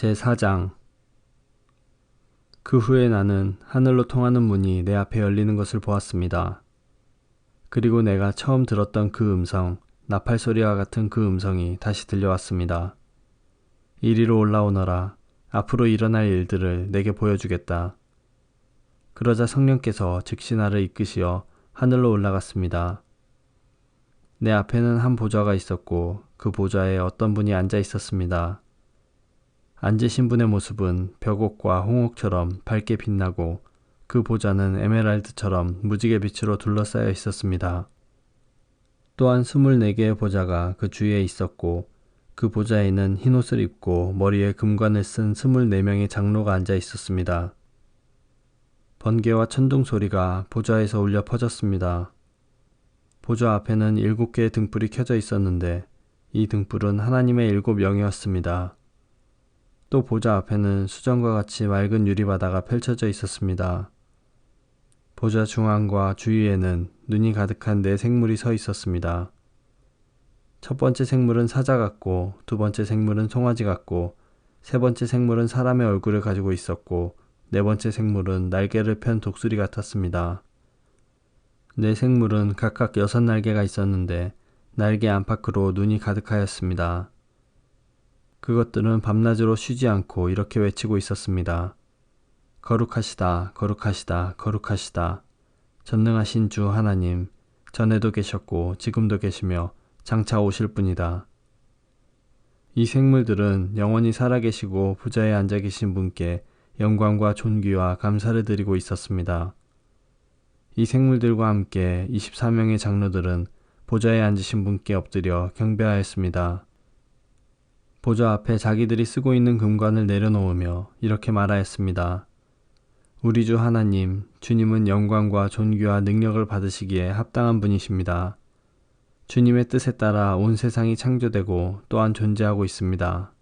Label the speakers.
Speaker 1: 제4장 그 후에 나는 하늘로 통하는 문이 내 앞에 열리는 것을 보았습니다. 그리고 내가 처음 들었던 그 음성, 나팔 소리와 같은 그 음성이 다시 들려왔습니다. 이리로 올라오너라. 앞으로 일어날 일들을 내게 보여주겠다. 그러자 성령께서 즉시 나를 이끄시어 하늘로 올라갔습니다. 내 앞에는 한 보좌가 있었고 그 보좌에 어떤 분이 앉아 있었습니다. 앉으신 분의 모습은 벽옥과 홍옥처럼 밝게 빛나고 그 보좌는 에메랄드처럼 무지개 빛으로 둘러싸여 있었습니다. 또한 스물네 개의 보좌가 그 주위에 있었고 그 보좌에는 흰옷을 입고 머리에 금관을 쓴 스물네 명의 장로가 앉아 있었습니다. 번개와 천둥 소리가 보좌에서 울려 퍼졌습니다. 보좌 앞에는 일곱 개의 등불이 켜져 있었는데 이 등불은 하나님의 일곱 영이었습니다. 또 보좌 앞에는 수정과 같이 맑은 유리바다가 펼쳐져 있었습니다. 보좌 중앙과 주위에는 눈이 가득한 네 생물이 서 있었습니다. 첫 번째 생물은 사자 같고, 두 번째 생물은 송아지 같고, 세 번째 생물은 사람의 얼굴을 가지고 있었고, 네 번째 생물은 날개를 편 독수리 같았습니다. 네 생물은 각각 여섯 날개가 있었는데, 날개 안팎으로 눈이 가득하였습니다. 그것들은 밤낮으로 쉬지 않고 이렇게 외치고 있었습니다. 거룩하시다, 거룩하시다, 거룩하시다. 전능하신 주 하나님, 전에도 계셨고 지금도 계시며 장차 오실 분이다. 이 생물들은 영원히 살아계시고 부자에 앉아 계신 분께 영광과 존귀와 감사를 드리고 있었습니다. 이 생물들과 함께 24명의 장로들은 보좌에 앉으신 분께 엎드려 경배하였습니다. 보좌 앞에 자기들이 쓰고 있는 금관을 내려놓으며 이렇게 말하였습니다. 우리 주 하나님, 주님은 영광과 존귀와 능력을 받으시기에 합당한 분이십니다. 주님의 뜻에 따라 온 세상이 창조되고 또한 존재하고 있습니다.